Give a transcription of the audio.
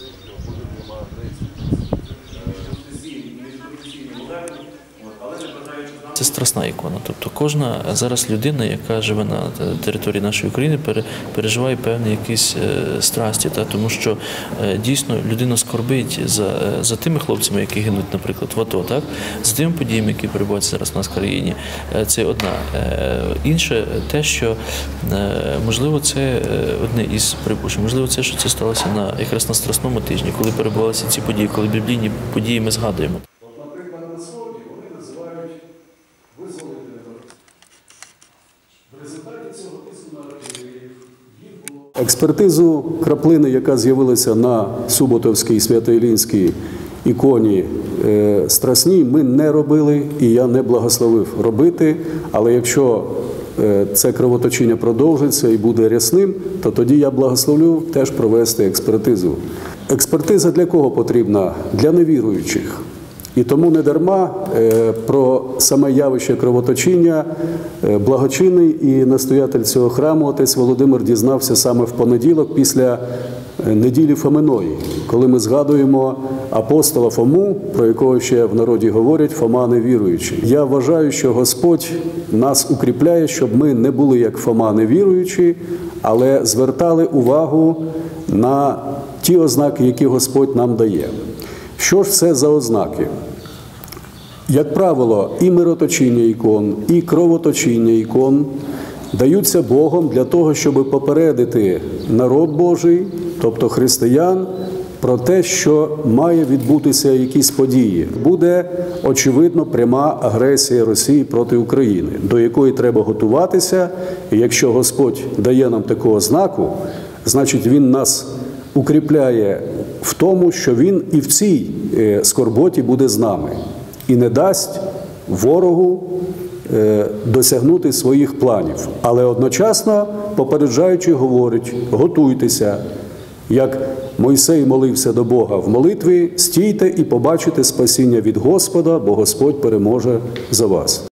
тим, що буде пряма агресія. З інформаційним ударом страсна ікона. Тобто кожна зараз людина, яка живе на території нашої України, пере- переживає певні якісь е, страсті, та тому що е, дійсно людина скорбить за, е, за тими хлопцями, які гинуть, наприклад, в АТО, так за тими подіями, які перебуваються зараз в нас в країні. Це одна. Інше те, що можливо, це одне із припущень. Можливо, це що це сталося на якраз на страсному тижні, коли перебувалися ці події, коли біблійні події ми згадуємо. Експертизу краплини, яка з'явилася на Суботовській Свято-Ілінській іконі е, Страсній, ми не робили і я не благословив робити. Але якщо е, це кровоточіння продовжиться і буде рясним, то тоді я благословлю теж провести експертизу. Експертиза для кого потрібна? Для невіруючих. І тому не дарма е, про саме явище кровоточіння е, благочинний і настоятель цього храму отець Володимир дізнався саме в понеділок після е, неділі Фоминої, коли ми згадуємо апостола Фому, про якого ще в народі говорять Фома невіруючий. Я вважаю, що Господь нас укріпляє, щоб ми не були як Фома невіруючі, але звертали увагу на ті ознаки, які Господь нам дає. Що ж це за ознаки? Як правило, і мироточіння ікон, і кровоточіння ікон даються Богом для того, щоб попередити народ Божий, тобто християн, про те, що має відбутися якісь події. Буде очевидно пряма агресія Росії проти України, до якої треба готуватися. І якщо Господь дає нам таку ознаку, значить Він нас укріпляє в тому, що Він і в цій е, скорботі буде з нами і не дасть ворогу е, досягнути своїх планів. Але одночасно, попереджаючи, говорить: готуйтеся, як Мойсей молився до Бога в молитві, стійте і побачите спасіння від Господа, бо Господь переможе за вас.